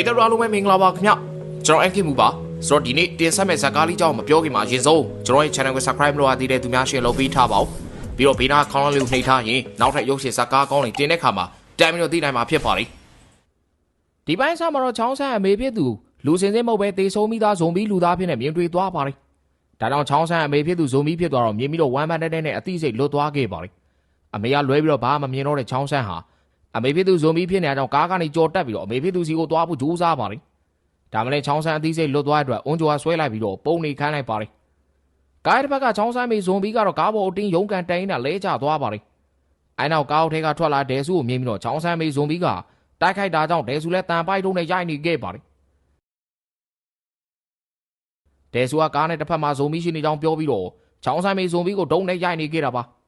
ပရိသတ်တို့အားလုံးပဲမင်္ဂလာပါခင်ဗျကျွန်တော်အန်ခင်မူပါဆိုတော့ဒီနေ့တင်ဆက်မယ့်ဇာတ်ကားလေးကြောင်းမပြောခင်မှာအရင်ဆုံးကျွန်တော်ရဲ့ channel ကို subscribe လုပ်ရသေးတဲ့သူများ share လုပ်ပေးထားပါဦးပြီးတော့ဘေးနားခေါင်းလေးကိုနှိပ်ထားရင်နောက်ထပ်ရုပ်ရှင်ဇာတ်ကားကောင်းတွေတင်တဲ့ခါမှာတမ်းပြီးတော့သိနိုင်မှာဖြစ်ပါလိမ့်ဒီပိုင်းဆာမှာတော့ချောင်းဆန်းအမေဖြစ်သူလူစင်စင်မဟုတ်ပဲတေဆုံးမိသားဇုံပြီးလူသားဖြစ်နေမြင်တွေ့သွားပါလိမ့်ဒါကြောင့်ချောင်းဆန်းအမေဖြစ်သူဇုံပြီးဖြစ်သွားတော့မြင်ပြီးတော့ဝမ်းပန်းတဲ့တဲ့နဲ့အသိစိတ်လွတ်သွားခဲ့ပါလိမ့်အမေကလွဲပြီးတော့ဘာမှမမြင်တော့တဲ့ချောင်းဆန်းဟာ အမေဖြစ်သူဇုံပြီးဖြစ်နေတဲ့အကြောင်းကားကနေကြော်တက်ပြီးတော့အမေဖြစ်သူစီကိုသွားဖို့ကြိုးစားပါလိမ့်ဒါမလဲချောင်းဆန်းအသီးစိတ်လွတ်သွားတဲ့အတွက်အွန်ဂျိုကဆွဲလိုက်ပြီးတော့ပုံနေခိုင်းလိုက်ပါလေ။ကားတစ်ဖက်ကချောင်းဆန်းမေဇွန်ဘီကတော့ကားပေါ်အတင်းရုံးကန်တိုင်နေတာလဲကျသွားပါလေ။အဲနောက်ကားအထက်ကထွက်လာဒဲဆူကိုမြင်ပြီးတော့ချောင်းဆန်းမေဇွန်ဘီကတိုက်ခိုက်တာကြောင့်ဒဲဆူလည်းတန်ပိုက်တုံးနဲ့ရိုက်နေခဲ့ပါလေ။ဒဲဆူကကားနဲ့တစ်ဖက်မှာဇုံဘီရှိနေကြောင်းပြောပြီးတော့ချောင်းဆန်းမေဇွန်ဘီကိုဒုံနဲ့ရိုက်နေခဲ့တာပါ။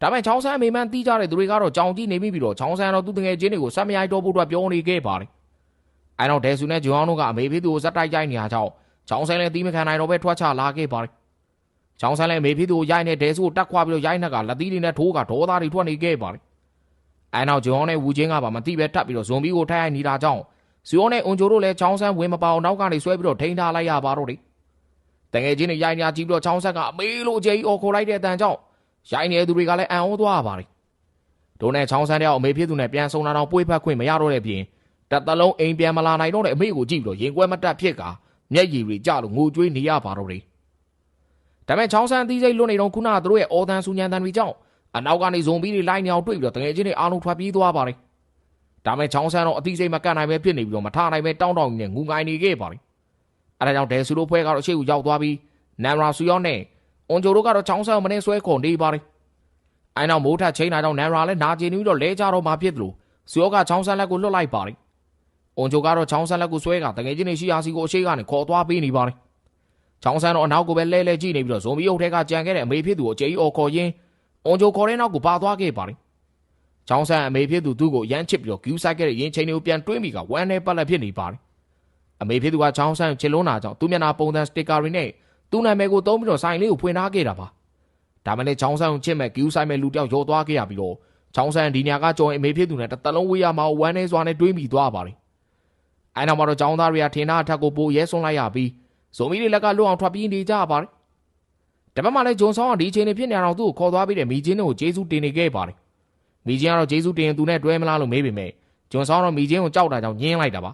ဒါပေမဲ့ချောင်းဆန်းမေမန်းတီးကြတဲ့သူတွေကတော့ကြောင်ကြည့်နေပြီးပြီးတော့ချောင်းဆန်းတော့သူ့တငယ်ချင်းတွေကိုဆက်မရိုက်တော့ဖို့အတွက်ပြောနေခဲ့ပါလေ။အဲတော့ဒဲဆူနဲ့ဂျွန်အောင်တို့ကအမေဖေးသူကိုဇက်တိုက်ရိုက်နေရကြောင်းချောင်းဆိုင်လည်းတီးမခံနိုင်တော့ပဲထွက်ချလာခဲ့ပါတယ်။ချောင်းဆိုင်လည်းအမေဖေးသူကိုရိုက်နေဒဲဆူကိုတက်ခွာပြီးတော့ရိုက်နှက်ကလက်သီးတွေနဲ့ထိုးကဒေါသတွေထွက်နေခဲ့ပါတယ်။အဲနောက်ဂျွန်အောင်နဲ့ဝူချင်းကပါမတိပဲထပ်ပြီးတော့ဇွန်ဘီကိုထိုက်ရိုက်နေတာကြောင့်ဇီယိုနဲ့အွန်ဂျိုတို့လည်းချောင်းဆန်းဝင်မပေါအောင်နောက်ကနေဆွဲပြီးတော့ထိန်းထားလိုက်ရပါတော့တယ်။တငယ်ချင်းတွေရိုက်နေကြပြီးတော့ချောင်းဆက်ကအမေလို့အကျေကြီးအော်ခေါ်လိုက်တဲ့အတန်ကြောင့် ရိုက်နေတဲ့သူတွေကလည်းအံ့ဩသွားပါတယ်။ဒိုနဲ့ချောင်းဆန်းတဲ့အမေဖြစ်သူနဲ့ပြန်ဆုံလာတော့ပွေးဖက်ခွင့်မရတော့တဲ့ပြင်တတလုံးအိမ်ပြန်မလာနိုင်တော့တဲ့အမေကိုကြည့်ပြီးတော့ရင်ကွဲမတက်ဖြစ်ကမျက်ရည်တွေကျလို့ငိုကြွေးနေရပါတော့တယ်။ဒါပေမဲ့ချောင်းဆန်းအသီးစိတ်လွတ်နေတော့ခုနကသူတို့ရဲ့အော်တန်ဆူညံတန်တွေကြောင့်အနောက်ကနေဇုံပြီးတွေလိုက်နေအောင်တွေ့ပြီးတော့တငယ်ချင်းတွေအားလုံးထွက်ပြေးသွားပါတယ်။ဒါပေမဲ့ချောင်းဆန်းတော့အသီးစိတ်မကတ်နိုင်ပဲဖြစ်နေပြီးတော့မထနိုင်ပဲတောင်းတောင်းနဲ့ငူငိုင်နေခဲ့ပါတယ်။အဲဒါကြောင့်ဒဲဆူတို့ဖွဲကတော့ရှေ့ကိုရောက်သွားပြီးနမ်ရာဆူယောနဲ့ အွန်ဂျိုတို့ကတော့ချောင်းဆန်းကိုမနေဆွဲခေါ်နေပါတယ်။အဲနောက်မိုးထချိန်တာကြောင့်နမ်ရာလည်းနာကျင်ပြီးတော့လဲကြတော့မှဖြစ်တယ်လို့ဆူယောကချောင်းဆန်းလက်ကိုလွတ်လိုက်ပါတယ်။အွန်ဂျိုကတော့ချောင်းဆန်းလက်ကိုဆွဲကတကယ်ချင်းနေရှိရာစီကိုအရှိကနေခေါ်သွားပေးနေပါတယ်။ချောင်းဆန်းတော့အနောက်ကိုပဲလဲလဲကြည့်နေပြီးတော့ဇွန်ဘီအုပ်ထဲကကြံခဲ့တဲ့အမေဖြစ်သူကိုအကျေကြီးအော်ခေါ်ရင်းအွန်ဂျိုခေါ်တဲ့နောက်ကိုပါသွားခဲ့ပါတယ်။ချောင်းဆန်းအမေဖြစ်သူသူ့ကိုရမ်းချစ်ပြီးတော့ဂူးဆိုင်ခဲ့တဲ့ရင်ချိန်တွေကိုပြန်တွေးမိကဝမ်းနဲ့ပတ်လက်ဖြစ်နေပါတယ်။အမေဖြစ်သူကချောင်းဆန်းကိုချစ်လွန်းတာကြောင့်သူ့မျက်နှာပုံစံစတစ်ကာတွေနဲ့ သူ့နာမည်ကိုသုံးပြီးတော့ဆိုင်လေးကိုဖွင့်ထားခဲ့တာပါ။ဒါမှလည်းချောင်းဆန်းကိုချစ်မဲ့ဂူးဆိုင်မဲ့လူတယောက်ရောသွားခဲ့ရပြီးတော့ချောင်းဆန်းဒီနေရာကကြော်ရင်အမေဖြစ်သူနဲ့တစ်သက်လုံးဝေးရမှာဝမ်းနေစွာနဲ့တွေးမိသွားပါတယ်။အဲနောက်မှာတော့ចောင်းသားတွေကထင်သားအထက်ကိုပို့ရဲဆွန်းလိုက်ရပြီးဇုံမီတွေလက်ကလွတ်အောင်ထွက်ပြေးနေကြပါတယ်။တပတ်မှလည်းဂျွန်ဆောင်ကဒီအချိန်နေဖြစ်နေအောင်သူ့ကိုခေါ်သွားပြီးတဲ့မိချင်းတို့ကိုဂျေစုတင်နေခဲ့ပါတယ်။မိချင်းကတော့ဂျေစုတင်ရင်သူနဲ့တွဲမလားလို့မေးပေမဲ့ဂျွန်ဆောင်ကတော့မိချင်းကိုကြောက်တာကြောင့်ညင်းလိုက်တာပါ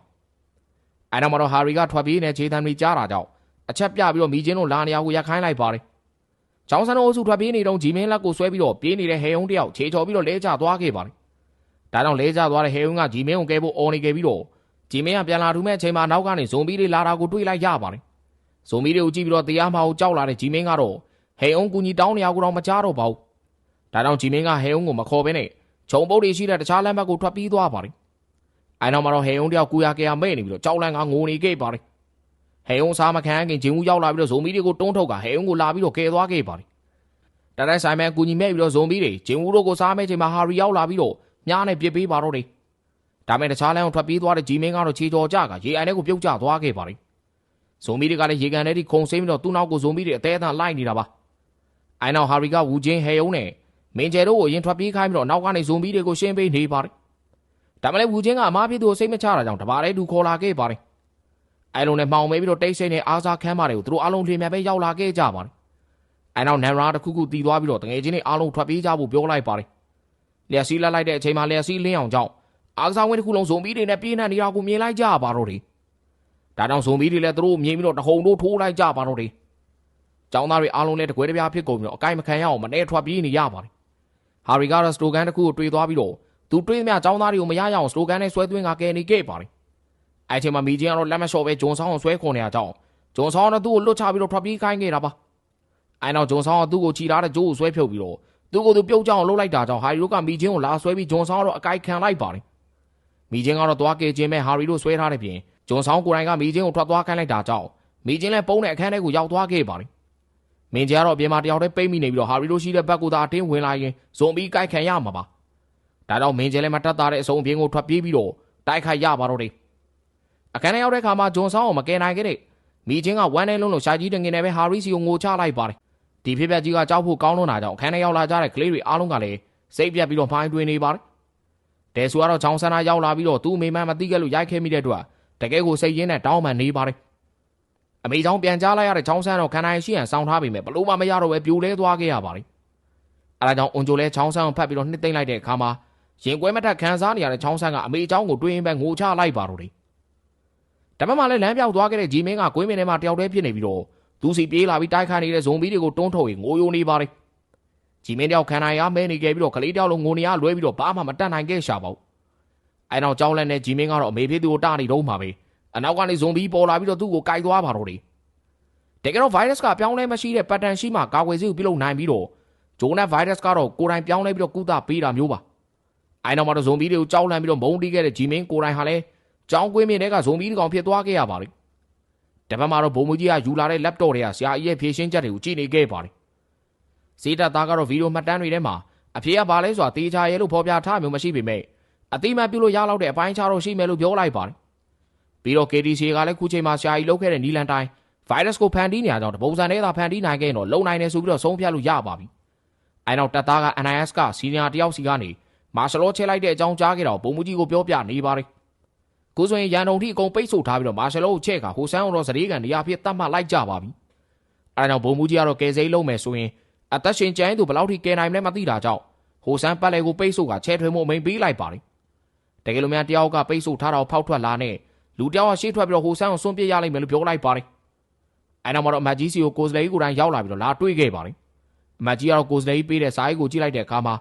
။အဲနောက်မှာတော့ဟာရီကထွက်ပြေးနေခြေတံတွေကြားတာကြောင့် အချက်ပြပြီးတော့မိချင်းတို့လာနေရာကိုရက်ခိုင်းလိုက်ပါတယ်။ចောင်းဆန်တို့အုပ်စုထွက်ပြေးနေတော့ဂျီမင်းလက်ကိုဆွဲပြီးတော့ပြေးနေတဲ့ဟဲယုံတယောက်ခြေချော်ပြီးတော့လဲကျသွားခဲ့ပါတယ်။ဒါကြောင့်လဲကျသွားတဲ့ဟဲယုံကဂျီမင်းကိုကဲဖို့အော်နေခဲ့ပြီးတော့ဂျီမင်းကပြန်လာထူမဲ့အချိန်မှာနောက်ကနေဇုံဘီတွေလာတာကိုတွေ့လိုက်ရပါတယ်။ဇုံဘီတွေကိုကြည့်ပြီးတော့တရားမှာကိုကြောက်လာတဲ့ဂျီမင်းကတော့ဟဲအုံကူညီတောင်းနေရကိုတော့မကြားတော့ပါဘူး။ဒါကြောင့်ဂျီမင်းကဟဲအုံကိုမခေါ်ဘဲနဲ့ခြုံပုတ်တွေရှိတဲ့တခြားလမ်းဘက်ကိုထွက်ပြေးသွားပါတယ်။အဲနောက်မှာတော့ဟဲအုံတယောက်ကူရကရမဲ့နေပြီးတော့ကြောက်လန့်ကငိုနေခဲ့ပါတယ်။ ဟဲအုံစားမခံခင်ဂျင်းဦးရောက်လာပြီးတော့ဇုံဘီတွေကိုတွန်းထုတ်ကဟဲအုံကိုလာပြီးတော့ကယ်သွားခဲ့ပါတယ်။တတိုက်ဆိုင်မဲ့ကူညီမဲ့ပြီးတော့ဇုံဘီတွေဂျင်းဦးတို့ကိုစားမဲ့ချိန်မှာဟာရီရောက်လာပြီးတော့မြားနဲ့ပြစ်ပေးပါတော့တယ်။ဒါမဲ့တခြားလမ်းကိုထွက်ပြေးသွားတဲ့ဂျီမင်းကတော့ခြေတော်ကြကရေအိုင်ထဲကိုပြုတ်ကျသွားခဲ့ပါတယ်။ဇုံမီတွေကလည်းရေကန်ထဲထိခုန်ဆင်းပြီးတော့သူ့နောက်ကိုဇုံမီတွေအသေးအံလိုက်နေတာပါ။အိုင်နောက်ဟာရီကဝူချင်းဟဲယုံနဲ့မင်ကျယ်တို့ကိုအရင်ထွက်ပြေးခိုင်းပြီးတော့နောက်ကနေဇုံမီတွေကိုရှင်းပေးနေပါတယ်။ဒါမဲ့လည်းဝူချင်းကအမားဖြစ်သူကိုစိတ်မချတာကြောင့်တပါးလေးသူခေါ်လာခဲ့ပါတယ်။ အဲလိုနဲ့မှောင်မဲပြီးတော့တိတ်ဆိတ်နဲ့အားစားခမ်းပါတွေကိုသူတို့အားလုံးလျင်မြန်ပဲရောက်လာခဲ့ကြပါတယ်။အဲနောက်နန်ရာတစ်ခုခုတီးသွားပြီးတော့တငယ်ချင်းတွေအားလုံးထွက်ပြေးကြဖို့ပြောလိုက်ပါတယ်။လျက်စီးလိုက်လိုက်တဲ့အချိန်မှာလျက်စီးလင်းအောင်ကြောင့်အားကစားဝင်းတစ်ခုလုံးဇုံဘီတွေနဲ့ပြေးနှံနေတာကိုမြင်လိုက်ကြပါတော့တယ်။ဒါကြောင့်ဇုံဘီတွေလည်းသူတို့မြင်ပြီးတော့တဟုန်တို့ထိုးလိုက်ကြပါတော့တယ်။ចောင်းသားတွေအားလုံးလည်းတကွဲတပြားဖြစ်ကုန်ပြီးတော့အကိုက်မခံရအောင်မနေထွက်ပြေးနေရပါတယ်။ဟာရီကတော့စတိုကန်တစ်ခုကိုတွေ့သွားပြီးတော့သူတွေ့သမျှចောင်းသားတွေကိုမရရအောင်စတိုကန်နဲ့ဆွဲသွင်းကကယ်နေခဲ့ပါတယ်။ အဲချိန်မှာမီဂျင်ကတော့လက်မလျှော့ပဲဂျွန်ဆောင်ကိုဆွဲခေါ်နေတာကြောင့်ဂျွန်ဆောင်ကသူ့ကိုလွတ်ချပြီးတော့ထွက်ပြေးခိုင်းခဲ့တာပါ။အဲနောက်ဂျွန်ဆောင်ကသူ့ကိုချီထားတဲ့ဂျိုးကိုဆွဲဖြုတ်ပြီးတော့သူ့ကိုသူပြုတ်ကြအောင်လှုပ်လိုက်တာကြောင့်ဟာရီတို့ကမီဂျင်ကိုလာဆွဲပြီးဂျွန်ဆောင်ကတော့အကိုက်ခံလိုက်ပါတယ်။မီချင်းကတော့သွားကေချင်းမဲ့ဟာရီတို့ဆွဲထားတဲ့ပြင်ဂျွန်ဆောင်ကိုယ်တိုင်ကမီချင်းကိုထွက်သွားခိုင်းလိုက်တာကြောင့်မီချင်းလည်းပုံးတဲ့အခန်းထဲကိုရောက်သွားခဲ့ပါတယ်။မင်းကြီးကတော့အပြင်မှာတယောက်တည်းပိတ်မိနေပြီးတော့ဟာရီတို့ရှိတဲ့ဘက်ကိုသာအတင်းဝင်လာရင်ဇွန်ဘီကိုက်ခံရမှာပါ။ဒါကြောင့်မင်းကြီးလည်းမတက်တာတဲ့အစုံအပြင်ကိုထွက်ပြေးပြီးတော့တိုက်ခိုက်ရပါတော့တယ်။ အခန်းထဲရောက်တဲ့အခါမှာဂျွန်ဆောင်ကိုမကယ်နိုင်ခဲ့တဲ့မီချင်းကဝမ်းထဲလုံးလို့ရှာကြီးတငင်နဲ့ပဲဟာရီစီကိုငိုချလိုက်ပါတယ်။ဒီဖြစ်ပျက်ကြီးကကြောက်ဖို့ကောင်းလွန်းတာကြောင့်အခန်းထဲရောက်လာကြတဲ့ကလေးတွေအားလုံးကလည်းစိတ်ပြတ်ပြီးတော့မှိုင်းတွင်နေပါတယ်ဒဲဆူကတော့ချောင်းဆန္ဒရောက်လာပြီးတော့သူ့အမေမှန်မသိခဲ့လို့ရိုက်ခဲမိတဲ့အတွက်တတကယ်ကိုစိတ်ရင်းနဲ့တောင်းပန်နေပါတယ်အမေချောင်းပြန်ကြားလိုက်ရတဲ့ချောင်းဆန်းတော့ခန္ဓာရှိရန်စောင်းထားပေမဲ့ဘလို့မှမရတော့ပဲပြိုလဲသွားခဲ့ရပါတယ်အဲဒါကြောင့်အွန်ဂျိုလဲချောင်းဆန်းကိုဖတ်ပြီးတော့နှစ်သိမ့်လိုက်တဲ့အခါမှာရင်ကွဲမထက်ခံစားနေရတဲ့ချောင်းဆန်းကအမေချောင်းကိုတွေးရင်ပဲငိုချလိုက်ပါတော့တယ် တပတ်မှလည်းလမ်းပြောက်သွားခဲ့တဲ့ဂျီမင်းကကွင်းမင်းထဲမှာတယောက်တည်းဖြစ်နေပြီးတော့သူစီပြေးလာပြီးတိုက်ခိုက်နေတဲ့ဇုံဘီတွေကိုတွန်းထုတ်ရင်ငိုယိုနေပါတယ်ဂျီမင်းတယောက်ခန္ဓာရမဲနေခဲ့ပြီးတော့ကလေးတယောက်လုံးငိုနေရလွဲပြီးတော့ဘာမှမတတ်နိုင်ခဲ့ရှာပါဘူးအဲနောက်ကြောင်းလက်နဲ့ဂျီမင်းကတော့အမေဖေးသူကိုတာနေတော့မှာပဲအနောက်ကနေဇွန်ဘီပေါ်လာပြီးတော့သူ့ကိုကိုက်သွားပါတော့တယ်တကယ်တော့ virus ကပြောင်းလဲမရှိတဲ့ pattern ရှိမှကာကွယ်ဆေးကိုပြုလုပ်နိုင်ပြီးတော့ဂျိုနက် virus ကတော့ကိုယ်တိုင်ပြောင်းလဲပြီးတော့ကုသပေးတာမျိုးပါအဲနောက်မှာတော့ဇွန်ဘီတွေကိုကြောက်လန့်ပြီးတော့မုန်းတီးခဲ့တဲ့ဂျီမင်းကိုယ်တိုင်ဟာလည်း ကြောင်းကွင်းမြင့်တဲ့ကဇွန်ဘီတကောင်ဖြစ်သွားခဲ့ရပါတယ်တပတ်မှာတော့ဘုံမူကြီးကယူလာတဲ့ laptop တွေကဆရာကြီးရဲ့ဖြည့်ရှင်းချက်တွေကိုကြည့်နေခဲ့ပါတယ်စေးတပ်သားကတော့ဗီဒီယိုမှတ်တမ်းတွေထဲမှာအဖေကဘာလဲဆိုတာတေချာရဲလို့ဖော်ပြထားမျိုးမရှိပေမဲ့အတိမတ်ပြုလို့ရလောက်တဲ့အပိုင်းခြားတော့ရှိမယ်လို့ပြောလိုက်ပါတယ်ပြီးတော့ KTC ကလည်းခုချိန်မှာဆရာကြီးလုပ်ခဲ့တဲ့နီလန်တိုင်း virus ကိုဖန်တီးနေရကြောင်းတပုံစံနဲ့သာဖန်တီးနိုင်ခဲ့ရင်တော့လုံနိုင်တယ်ဆိုပြီးတော့ဆုံးဖြတ်လို့ရပါပြီအဲနောက်တပ်သားက NIS ကစီနီယာတယောက်စီကနေမာရှလောချဲလိုက်တဲ့အကြောင်းကြားခဲ့တော့ဘုံမူကြီးကိုပြောပြနေပါတယ် ကိုဆိုရင်ရန်တုံထိအကုန်ပိတ်ဆို့ထားပြီးတော့မာရှလောကိုချဲ့ကဟိုဆန်းအောင်တော့စရေကန်နေရာဖြစ်တတ်မှတ်လိုက်ကြပါပြီအဲနောက်ဘုံမူကြီးကတော့ကယ်စိမ်းလုံးမယ်ဆိုရင်အသက်ရှင်ကျန်းသူဘယ်လောက်ထိကယ်နိုင်မလဲမသိတာကြောင့်ဟိုဆန်းပတ်လေကိုပိတ်ဆို့ကချဲထွေးမှုအမိန်ပေးလိုက်ပါတယ်တကယ်လို့များတယောက်ကပိတ်ဆို့ထားတာကိုဖောက်ထွက်လာနဲ့လူတယောက်ကရှေ့ထွက်ပြီးတော့ဟိုဆန်းကိုစွန့်ပစ်ရလိမ့်မယ်လို့ပြောလိုက်ပါတယ်အဲနောက်မှာတော့အမတ်ကြီးစီကိုကိုစလေကိုတိုင်းရောက်လာပြီးတော့လာတွေ့ခဲ့ပါတယ်အမတ်ကြီးကတော့ကိုစလေပေးတဲ့စာရေးကိုကြည့်လိုက်တဲ့အခါမှာ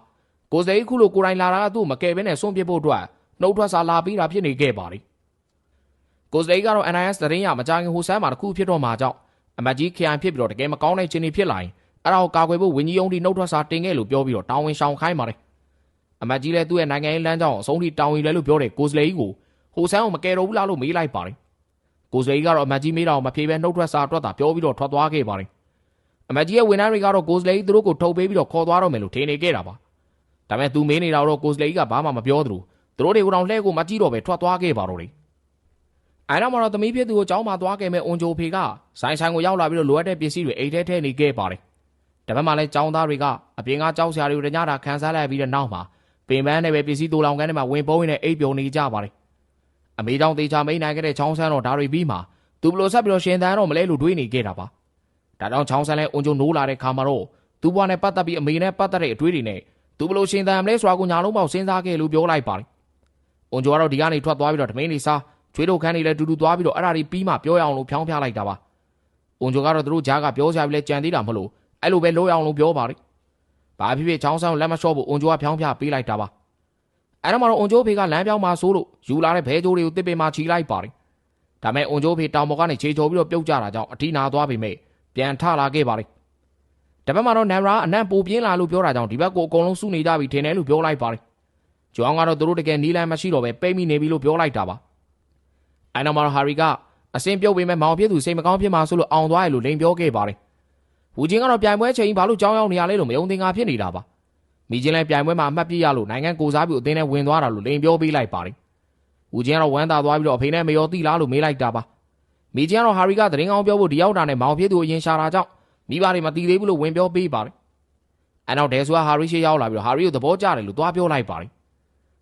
ကိုစလေခုလိုကိုတိုင်းလာတာကသူ့မကယ်ဘဲနဲ့စွန့်ပစ်ဖို့အတွက် နှုတ်ထွက်စာလာပြီးတာဖြစ်နေခဲ့ပါတယ်ကိုစလေကတော့ NIS သတင်းရမကြခင်ဟိုဆန်းမှာတစ်ခုဖြစ်တော့မှာကြောင့်အမတ်ကြီးခရိုင်ဖြစ်ပြီးတော့တကယ်မကောင်းတဲ့ခြင်းတွေဖြစ်လာရင်အဲ့ဒါကိုကာကွယ်ဖို့ဝင်းကြီးယုံဒီနှုတ်ထွက်စာတင်ခဲ့လို့ပြောပြီးတော့တောင်းဝင်ရှောင်ခိုင်းပါတယ်အမတ်ကြီးလည်းသူ့ရဲ့နိုင်ငံရေးလမ်းကြောင်းအဆုံးထိတောင်းဝင်လဲလို့ပြောတဲ့ကိုစလေကြီးကိုဟိုဆန်းကိုမကယ်တော့ဘူးလားလို့မေးလိုက်ပါတယ်ကိုစလေကြီးကတော့အမတ်ကြီးမေးတာကိုမဖြေဘဲနှုတ်ထွက်စာအတွက်သာပြောပြီးတော့ထွက်သွားခဲ့ပါတယ်အမတ်ကြီးရဲ့ဝန်ထမ်းတွေကတော့ကိုစလေကြီးသူတို့ကိုထုတ်ပေးပြီးတော့ခေါ်သွားတော့မယ်လို့ထင်နေခဲ့တာပါဒါပေမဲ့သူမေးနေတာတော့ကိုစလေကြီးကဘာမှမပြောသလို သူတို့တွေကိုတော့လှဲကိုမကြည့်တော့ပဲထွက်သွားခဲ့ပါတော့တယ်အဲနောက်မှာတော့သမီးဖြစ်သူကိုကြောင်းမှသွားခဲ့မဲ့အွန်ဂျိုဖေကဆိုင်ဆိုင်ကိုရောက်လာပြီးတော့လိုအပ်တဲ့ပစ္စည်းတွေအိတ်ထဲထည့်နေခဲ့ပါတယ်။ဒါပေမဲ့လည်းចောင်းသားတွေကအပြင်ကကြောက်စရာတွေကိုတညတာခန်းစားလိုက်ပြီးတဲ့နောက်မှာပင်ပန်းနဲ့ပဲပစ္စည်းတူလောင်ကန်းထဲမှာဝင်ပုံးနေတဲ့အိတ်ပြုံနေကြပါတယ်။အမေကြောင့်တေချာမိန်နိုင်ခဲ့တဲ့ချောင်းဆန်းတော့ဒါတွေပြီးမှသူဘလို့ဆက်ပြီးတော့ရှင်သန်တော့မလဲလို့တွေးနေခဲ့တာပါ။ဒါကြောင့်ချောင်းဆန်းလည်းအွန်ဂျိုနိုးလာတဲ့ခါမှာတော့သူ့ဘွားနဲ့ပတ်သက်ပြီးအမေနဲ့ပတ်သက်တဲ့အတွေးတွေနဲ့သူဘလို့ရှင်သန်မလဲဆိုတာကိုညာလုံးပေါက်စဉ်းစားခဲ့လို့ပြောလိုက်ပါတယ်။ အွန်ဂျိုကတော့ဒီကနေထွက်သွားပြီးတော့ဓမင်းနေစားချွေးတို့ခန်းနေလဲတူတူသွားပြီးတော့အဲ့ဒါတွေပြီးမှပြောရအောင်လို့ဖြောင်းပြလိုက်တာပါ။အွန်ဂျိုကတော့သူတို့ဂျားကပြောစရာပြီးလဲကြံသေးတာမဟုတ်လို့အဲ့လိုပဲလို့ရအောင်လို့ပြောပါတယ်။ဘာဖြစ်ဖြစ်ချောင်းဆောင်လက်မလျှော့ဖို့အွန်ဂျိုကဖြောင်းပြပေးလိုက်တာပါ။အဲ့တော့မှတော့အွန်ဂျိုဖေကလမ်းပြောင်းမှာဆိုလို့ယူလာတဲ့ဘဲကြိုးတွေကိုတစ်ပင်မှာချီလိုက်ပါတယ်။ဒါမဲ့အွန်ဂျိုဖေတောင်ပေါ်ကနေခြေချော်ပြီးတော့ပြုတ်ကြတာကြောင့်အထီးနာသွားပေမဲ့ပြန်ထလာခဲ့ပါတယ်။တပတ်မှတော့နမ်ရာအနံ့ပူပြင်းလာလို့ပြောတာကြောင့်ဒီဘက်ကိုအကုန်လုံးစုနေကြပြီထင်တယ်လို့ပြောလိုက်ပါတယ်။ ကျောင်းကတော့သူတို့တကယ်နီးလန်းမရှိတော့ပဲပိတ်မိနေပြီလို့ပြောလိုက်တာပါ။အဲ့နောက်မှာတော့ဟာရီကအစင်ပြုတ်ပေမဲ့မောင်ပြည့်သူစိတ်မကောင်းဖြစ်မှာဆိုလို့အောင်သွားရလို့လိန်ပြောခဲ့ပါတယ်။ဝူချင်းကတော့ပြိုင်ပွဲချိန်ဘာလို့ကြောင်းရောက်နေရလဲလို့မယုံသင်္ကာဖြစ်နေတာပါ။မိချင်းလည်းပြိုင်ပွဲမှာအမှတ်ပြရလို့နိုင်ငံကိုစားပြီးအသင်းနဲ့ဝင်သွားတာလို့လိန်ပြောပေးလိုက်ပါတယ်။ဝူချင်းကတော့ဝမ်းသာသွားပြီးတော့အဖေနဲ့မရောတိလားလို့မေးလိုက်တာပါ။မိချင်းကတော့ဟာရီကသတင်းကောင်းပြောဖို့ဒီရောက်တာနဲ့မောင်ပြည့်သူအရင်ရှာတာကြောင့်မိဘတွေမတီးသေးဘူးလို့ဝင်ပြောပေးပါတယ်။အဲနောက်ဒဲဆူကဟာရီရှေ့ရောက်လာပြီးတော့ဟာရီကိုသဘောကျတယ်လို့သွားပြောလိုက်ပါတယ်။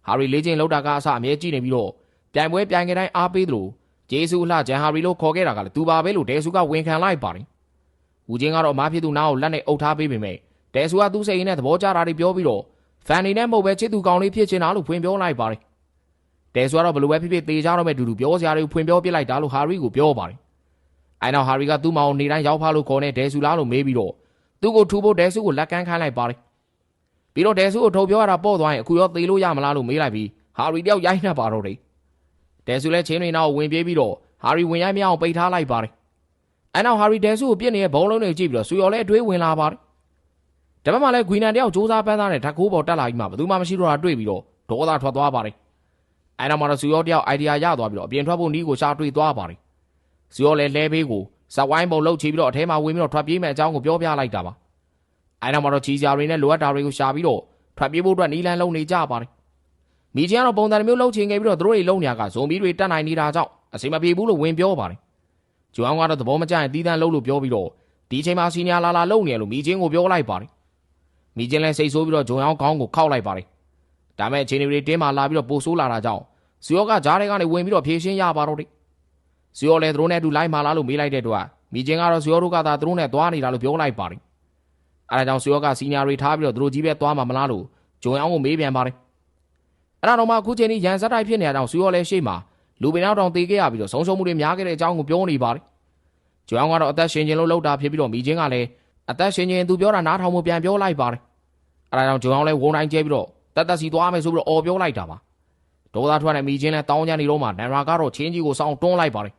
ဟာရီလေးချင်းလောက်တာကအစအမြဲကြည့်နေပြီးတော့ပြိုင်ပွဲပြိုင်ကြတိုင်းအားပေးသလိုဂျေဆူလှဂျန်ဟာရီလို့ခေါ်ခဲ့တာကလည်းသူပါပဲလို့ဒဲဆူကဝန်ခံလိုက်ပါတယ်။ဦးချင်းကတော့အမားဖြစ်သူနားကိုလက်နဲ့အုပ်ထားပေးပေမဲ့ဒဲဆူကသူ့စိတ်ရင်းနဲ့သဘောကျတာတွေပြောပြီးတော့ဖန်နေနဲ့မဟုတ်ပဲချစ်သူကောင်းလေးဖြစ်ချင်တာလို့ဖွင့်ပြောလိုက်ပါတယ်။ဒဲဆူကတော့ဘလို့ပဲဖြစ်ဖြစ်တေးကြတော့မဲ့တူတူပြောစရာတွေကိုဖွင့်ပြောပြလိုက်တာလို့ဟာရီကိုပြောပါတယ်။အဲနောက်ဟာရီကသူ့မောင်နေတိုင်းရောက်ဖားလို့ခေါ်နေဒဲဆူလားလို့မေးပြီးတော့သူ့ကိုထူဖို့ဒဲဆူကိုလက်ကမ်းခိုင်းလိုက်ပါတယ်။ ပြီးတော့ဒဲဆူကိုထုတ်ပြောရတာပေါ့သွားရင်အခုရောသေလို့ရမလားလို့မေးလိုက်ပြီးဟာရီတယောက်ရိုက်နှက်ပါတော့တယ်။ဒဲဆူလည်းချင်းတွေနောက်ဝင်ပြေးပြီးတော့ဟာရီဝင်ရိုက်မရအောင်ပိတ်ထားလိုက်ပါတယ်။အဲနောက်ဟာရီဒဲဆူကိုပြစ်နေတဲ့ဘုံလုံးတွေကြည့်ပြီးတော့ဆူရော်လည်းအတွေးဝင်လာပါတယ်။ဒါပေမဲ့လည်းဂွီနန်တယောက်စူးစမ်းပန်းသားနဲ့ဓာတ်ခိုးပေါ်တက်လာပြီးမှဘယ်သူမှမရှိတော့တာတွေ့ပြီးတော့ဒေါသထွက်သွားပါတယ်။အဲနောက်မှာတော့ဆူရော်တယောက်အိုင်ဒီယာရသွားပြီးတော့အပြင်ထွက်ဖို့နီးကိုရှာတွေ့သွားပါတယ်။ဆူရော်လည်းလဲဘေးကိုဇဝိုင်းပုံလှုပ်ချပြီးတော့အထဲမှာဝင်ပြီးတော့ထွက်ပြေးမဲ့အကြောင်းကိုပြောပြလိုက်တာပါ။ အဲနောက်မှာတော့ချီစရာတွေနဲ့လိုအပ်တာတွေကိုရှာပြီးတော့ထွက်ပြေးဖို့အတွက်နီလန်လုံးနေကြပါတယ်။မိချင်းကတော့ပုံစံမျိုးလှုပ်ချင်ခဲ့ပြီးတော့သူတို့တွေလုံနေရကဇွန်ဘီတွေတက်နိုင်နေတာကြောင့်အစိမပြေဘူးလို့ဝင်ပြောပါတယ်။ဂျိုအောင်ကတော့သဘောမကျရင်တီးတန်းလှုပ်လို့ပြောပြီးတော့ဒီအချိန်မှာစီနီယာလာလာလှုပ်နေလို့မိချင်းကိုပြောလိုက်ပါတယ်။မိချင်းလည်းစိတ်ဆိုးပြီးတော့ဂျိုအောင်ခေါင်းကိုခောက်လိုက်ပါတယ်။ဒါမဲ့အချိန်တွေတင်းမာလာပြီးတော့ပိုဆိုးလာတာကြောင့်ဇီယောကဂျားတွေကနေဝင်ပြီးတော့ဖြည့်ရှင်းရပါတော့တယ်ဇီယောလည်းသူတို့နဲ့အတူလိုက်မာလာလို့မေးလိုက်တဲ့အတွက်မိချင်းကတော့ဇီယောတို့ကသာသူတို့နဲ့သွားနေတာလို့ပြောလိုက်ပါတယ် အဲဒါကြောင့်ဇီယောကစီနီယာတွေထားပြီးတော့သူတို့ကြီးပဲသွားမှာမလားလို့ဂျုံအောင်ကိုမေးပြန်ပါတယ်အဲ့ဒါတော့မှအခုချိန်ကြီးရန်ဆက်တိုက်ဖြစ်နေတဲ့ကြောင့်ဇီယောလည်းရှေ့မှာလူပင်နောက်တောင်တေးခဲ့ရပြီးတော့ဆုံးရှုံးမှုတွေများခဲ့တဲ့အကြောင်းကိုပြောနေပါတယ်ဂျုံအောင်ကတော့အသက်ရှင်ခြင်းလို့လောက်တာဖြစ်ပြီးတော့မိချင်းကလည်းအသက်ရှင်ခြင်းသူပြောတာနားထောင်မှုပြန်ပြောလိုက်ပါတယ်အဲဒါကြောင့်ဂျုံအောင်လည်းဝုံတိုင်းကျဲပြီးတော့တက်တက်စီသွားမယ်ဆိုပြီးတော့အော်ပြောလိုက်တာပါဒေါသထွက်တဲ့မိချင်းလည်းတောင်းကြနေတော့မှနန်ရာကတော့ချင်းကြီးကိုစောင်းတွန်းလိုက်ပါတယ်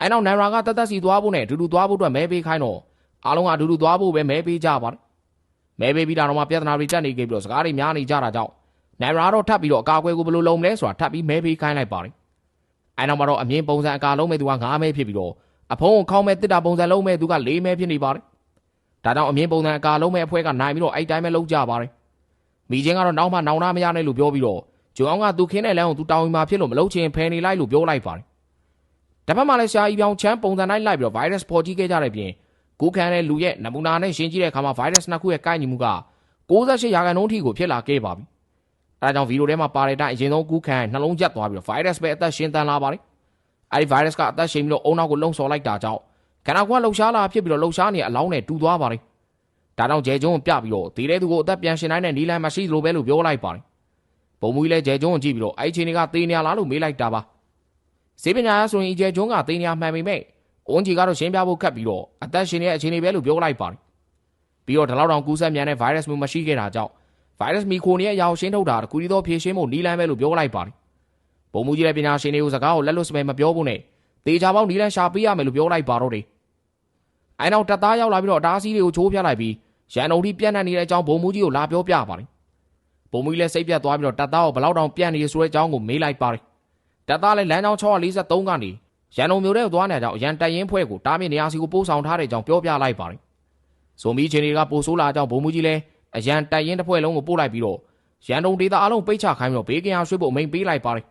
အဲနောက်နန်ရာကတက်တက်စီသွားဖို့နဲ့အတူတူသွားဖို့အတွက်မဲပေးခိုင်းတော့ အားလုံးကအတူတူသွားဖို့ပဲမဲပေးကြပါတယ်မဲပေးပြီးတာတော့မှပြဿနာတွေတက်နေခဲ့ပြီးတော့စကားတွေများနေကြတာကြောင့်နန်ရာတော့ထပ်ပြီးတော့အကာအကွယ်ကိုဘယ်လိုလုပ်မလဲဆိုတာထပ်ပြီးမဲပေးခိုင်းလိုက်ပါတယ်အဲနောက်မှာတော့အမြင်ပုံစံအကာလုံးမဲ့သူက9မဲဖြစ်ပြီးတော့အဖုံးကိုခေါင်းမဲ့တစ်တာပုံစံလုံးမဲ့သူက4မဲဖြစ်နေပါတယ်ဒါကြောင့်အမြင်ပုံစံအကာလုံးမဲ့အဖွဲကနိုင်ပြီးတော့အဲ့တိုင်းပဲလုံးကြပါတယ်မိချင်းကတော့နောက်မှနောင်နာမရနဲ့လို့ပြောပြီးတော့ဂျုံအောင်ကသူခင်းတဲ့လမ်းကိုသူတောင်းဝင်มาဖြစ်လို့မလုပ်ချင်ဖယ်နေလိုက်လို့ပြောလိုက်ပါတယ်။တစ်ဖက်မှာလည်းရှားအီပြောင်ချမ်းပုံစံတိုင်းလိုက်ပြီးတော့ virus ပေါ်ကြီးခဲ့ကြတဲ့ပြင် ကူးခံတဲ့လူရဲ့နမူနာနဲ့ရှင်းကြည့်တဲ့အခါမှာ virus နှစ်ခုရဲ့ကိုက်ညီမှုက68ရာခိုင်နှုန်းထိကိုဖြစ်လာခဲ့ပါပြီ။အဲဒါကြောင့်ဗီဒီယိုထဲမှာပါတဲ့အတိုင်းအရင်ဆုံးကူးခံနှလုံးကျက်သွားပြီးတော့ virus ပဲအသက်ရှင်တန်လာပါတယ်။အဲဒီ virus ကအသက်ရှင်ပြီးတော့အုံနောက်ကိုလုံဆော်လိုက်တာကြောင့်ခန္ဓာကိုယ်ကလှုပ်ရှားလာဖြစ်ပြီးတော့လှုပ်ရှားနေအလောင်းနဲ့တူသွားပါတယ်။ဒါကြောင့်ဂျဲကျုံးကိုပြပြီးတော့ဒီတဲ့သူကိုအသက်ပြန်ရှင်နိုင်တဲ့နီလန်မရှိသလိုပဲလို့ပြောလိုက်ပါတယ်။ပုံမူကြီးလည်းဂျဲကျုံးကိုကြည့်ပြီးတော့အဲ့ချိန်တွေကသေနေရလားလို့မေးလိုက်တာပါ။စေပညာရဆိုရင်ဂျဲကျုံးကသေနေရမှန်ပေမဲ့ အွန်ကြီးကတော့ရှင်းပြဖို့ခက်ပြီးတော့အသက်ရှင်နေတဲ့အခြေအနေပဲလို့ပြောလိုက်ပါတယ်။ပြီးတော့ဒီလောက်တောင်ကူးစက်မြန်တဲ့ virus မျိုးမရှိခဲ့တာကြောင့် virus မီခိုနေရဲ့အရာကိုရှင်းထုတ်တာတကူဒီတော့ဖြည့်ရှင်းဖို့နီလန်ပဲလို့ပြောလိုက်ပါတယ်။ပုံမူကြီးလည်းပညာရှင်တွေကိုစကားကိုလက်လွတ်စပယ်မပြောဖို့နဲ့တေချာပေါင်းနီလန်ရှာပေးရမယ်လို့ပြောလိုက်ပါတော့တယ်။အဲနောက်တပ်သားရောက်လာပြီးတော့အတားစီးတွေကိုချိုးပြလိုက်ပြီးရန်ုံထိပြန့်နှံ့နေတဲ့အကြောင်းဘုံမူကြီးကိုလာပြောပြပါတယ်။ဘုံမူကြီးလည်းစိတ်ပြတ်သွားပြီးတော့တပ်သားကိုဘလောက်တောင်ပြန့်နေဆိုတဲ့အကြောင်းကိုမေးလိုက်ပါတယ်။တပ်သားလည်းလမ်းကြောင်း643ကနေ ရန်ုံမျိုးတဲ့ကိုသွားနေတဲ့အကြောင်းရန်တိုင်ရင်ဖွဲ့ကိုတားမြင့်နေရာစီကိုပို့ဆောင်ထားတဲ့အကြောင်းပြောပြလိုက်ပါတယ်။ဇွန်မီချင်းတွေကပို့ဆိုးလာတဲ့အကြောင်းဘုံမူကြီးလည်းအရန်တိုင်ရင်တစ်ဖွဲ့လုံးကိုပို့လိုက်ပြီးတော့ရန်ုံဒေသအလုံးပိတ်ချခိုင်းပြီးတော့ဘေးကင်းအောင်ရွှေ့ဖို့အမိန်ပေးလိုက်ပါတယ်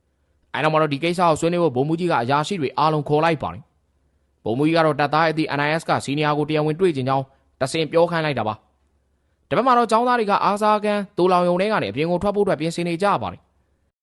။အဲနောက်မှာတော့ဒီကိစ္စကိုဆွေးနွေးဖို့ဘုံမူကြီးကအရာရှိတွေအားလုံးခေါ်လိုက်ပါတယ်။ဘုံမူကြီးကတော့တပ်သားရဲ့အသည့် NIS ကစီနီယာကိုတရားဝင်တွေ့ကြကြောင်းတစင်ပြောခိုင်းလိုက်တာပါ။တပတ်မှာတော့ចောင်းသားတွေကအားစားကန်တူလောင်ယုံတွေကနေအပြင်ကိုထွက်ဖို့အတွက်ပြင်ဆင်နေကြပါတယ်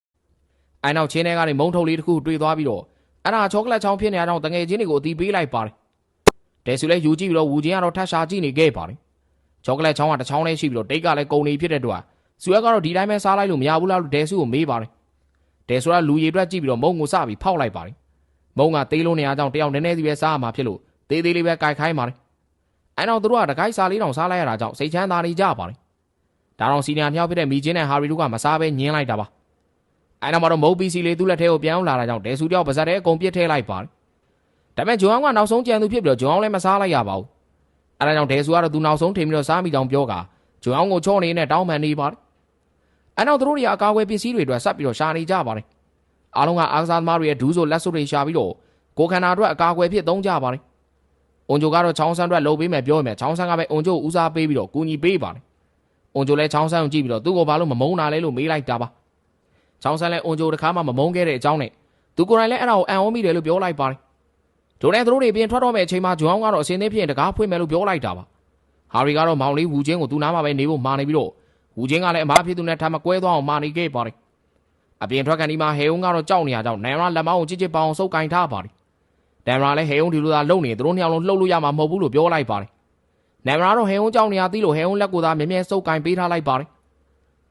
။အဲနောက်ချင်းထဲကနေမုံထုတ်လေးတစ်ခုတွေ့သွားပြီးတော့ အဲ့ဒါချောကလက်ချောင်းဖြစ်နေတဲ့အကြောင်းတငယ်ချင်းတွေကိုအတီးပေးလိုက်ပါတယ်။ဒဲဆူလည်းယူကြည့်ပြီးတော့ဝူချင်းကတော့ထပ်ရှာကြည့်နေခဲ့ပါတယ်။ချောကလက်ချောင်းကတစ်ချောင်းလေးရှိပြီးတော့တိတ်ကလည်းကုံနေဖြစ်တဲ့အတွက်ဆူရက်ကတော့ဒီတိုင်းပဲစားလိုက်လို့မရဘူးလားလို့ဒဲဆူကိုမေးပါတယ်။ဒဲဆူကလူရည်အတွက်ကြည့်ပြီးတော့မုံကိုစပြီးဖောက်လိုက်ပါတယ်။မုံကသေးလုံးနေအားကြောင့်တယောက်နည်းနည်းစီပဲစားရမှာဖြစ်လို့သေးသေးလေးပဲကြိုက်ခိုင်းပါတယ်။အဲနောက်သူတို့ကတကိုက်စားလေးတောင်စားလိုက်ရတာကြောင့်စိတ်ချမ်းသာနေကြပါတယ်။ဒါတော့စီနီယာမြောက်ဖြစ်တဲ့မီချင်းနဲ့ဟာရီတို့ကမစားပဲညင်းလိုက်တာပါ။ အဲနောက်မှာတော့မုတ်ပီစီလေးသူ့လက်ထဲကိုပြန်လာတာကြောင့်ဒဲဆူတယောက်ပါဇက်တဲ့အကုန်ပြစ်ထည့်လိုက်ပါတယ်။ဒါပေမဲ့ဂျွန်အောင်ကနောက်ဆုံးကြံသူဖြစ်ပြီးတော့ဂျွန်အောင်လည်းမစားလိုက်ရပါဘူး။အဲဒါကြောင့်ဒဲဆူကတော့သူနောက်ဆုံးထင်ပြီးတော့စားမိကြောင်းပြောကဂျွန်အောင်ကိုချောနေနဲ့တောင်းပန်နေပါတယ်။အဲနောက်သူတို့တွေကအကာအကွယ်ပစ္စည်းတွေအတွက်ဆက်ပြီးတော့ရှာနေကြပါတယ်။အားလုံးကအားကစားသမားတွေရဲ့ဒူးဆိုလက်စွပ်တွေရှာပြီးတော့ကိုခန္ဓာအတွက်အကာအကွယ်ဖြစ်သုံးကြပါတယ်။အွန်ဂျိုကတော့ချောင်းဆန်းအတွက်လှုပ်ပေးမယ်ပြောရင်ချောင်းဆန်းကပဲအွန်ဂျိုကိုဦးစားပေးပြီးတော့ကူညီပေးပါတယ်။အွန်ဂျိုလည်းချောင်းဆန်းကိုကြည့်ပြီးတော့သူ့ကိုဘာလို့မမုန်းတာလဲလို့မေးလိုက်တာပါ။ ချောင်းဆန်းလည်းအွန်ဂျိုတစ်ခါမှမမုန်းခဲ့တဲ့အကြောင်းနဲ့သူကိုယ်တိုင်လည်းအဲ့ဒါကိုအံ့ဩမိတယ်လို့ပြောလိုက်ပါတယ်။ဒိုနဲ့သူတို့တွေပြင်ထွက်တော့မယ့်အချိန်မှာဂျွန်အောင်ကတော့အစင်းသေးဖြစ်ရင်တကားဖွင့်မယ်လို့ပြောလိုက်တာပါ။ဟာရီကတော့မောင်လေးဝူချင်းကိုသူ့နားမှာပဲနေဖို့မာနေပြီးတော့ဝူချင်းကလည်းအမားဖြစ်သူနဲ့ထပ်မကွဲသွားအောင်မာနေခဲ့ပါတယ်။အပြင်ထွက်ကန်ဒီမှာဟေယုံကတော့ကြောက်နေရကြောင်းနိုင်ရာလက်မောင်းကိုကြစ်ကြစ်ပေါအောင်စုပ်ကင်ထားပါတယ်။ဒမ်ရာလည်းဟေယုံဒီလိုသာလုံနေသူတို့နှစ်ယောက်လုံးလှုပ်လို့ရမှာမဟုတ်ဘူးလို့ပြောလိုက်ပါတယ်။နမ်ရာတော့ဟေယုံကြောက်နေရသီးလို့ဟေယုံလက်ကိုသာမြဲမြဲစုပ်ကင်ပေးထားလိုက်ပါတယ်။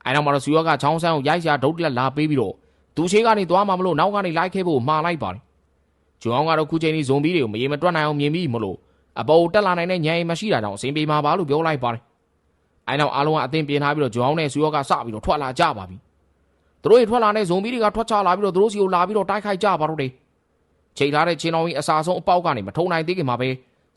အဲနောက်မှာတော့ဆူယောကချောင်းဆန်းကိုရိုက်ရှာဒုတ်လက်လာပေးပြီးတော့သူရှိကနေသွားမှမလို့နောက်ကနေလိုက်ခဲ့ဖို့မှာလိုက်ပါတယ်။ဂျွန်အောင်ကတော့ခုချိန်ကြီးဇွန်ဘီတွေကိုမရေမတွက်နိုင်အောင်မြင်ပြီးမလို့အပေါ်တက်လာနိုင်တဲ့ညံရင်မရှိတာကြောင့်အစင်ပြေမှာပါလို့ပြောလိုက်ပါတယ်။အဲနောက်အားလုံးကအသင်ပြင်ထားပြီးတော့ဂျွန်အောင်နဲ့ဆူယောကစပြီးတော့ထွက်လာကြပါပြီ။သူတို့တွေထွက်လာတဲ့ဇွန်ဘီတွေကထွက်ချလာပြီးတော့သူတို့စီကိုလာပြီးတော့တိုက်ခိုက်ကြပါတော့တယ်။ချိန်ထားတဲ့ချင်းတော်ကြီးအစာဆုံးအပေါက်ကနေမထုံနိုင်သေးခင်မှာပဲ